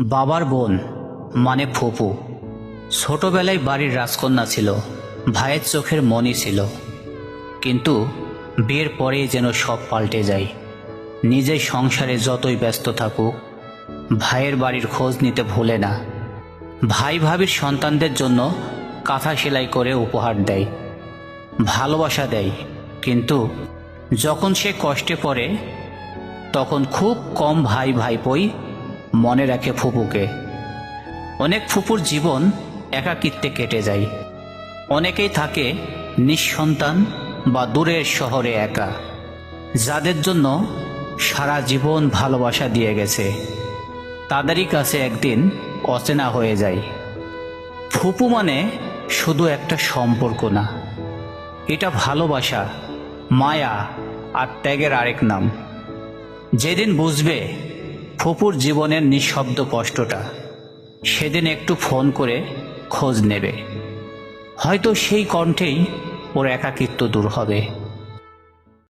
বাবার বোন মানে ফুপু, ছোটবেলায় বাড়ির রাজকন্যা ছিল, ভাইয়ের চোখের মনি ছিল। কিন্তু বিয়ের পরেই যেন সব পাল্টে যায়। নিজের সংসারে যতই ব্যস্ত থাকুক, ভাইয়ের বাড়ির খোঁজ নিতে ভোলে না। ভাই ভাবির সন্তানদের জন্য কাঁথা সেলাই করে উপহার দেয়, ভালোবাসা দেয়। কিন্তু যখন সে কষ্টে পড়ে, তখন খুব কম ভাই ভাইপোই মনে রাখে ফুপুকে। অনেক ফুপুর জীবন একাকিত্বে কেটে যায়। অনেকেই থাকে নিঃসন্তান বা দূরের শহরে একা, যাদের জন্য সারা জীবন ভালোবাসা দিয়ে গেছে। তাদেরই কাছে একদিন অচেনা হয়ে যায়। ফুপু মানে শুধু একটা সম্পর্ক না, এটা ভালোবাসা, মায়া আর ত্যাগের আরেক নাম। যেদিন বুঝবে ফুপুর জীবনের নিঃশব্দ কষ্টটা সেদিন একটু ফোন করে খোঁজ নেবে। হয়তো সেই কণ্ঠেই ওর একাকিত্ব দূর হবে।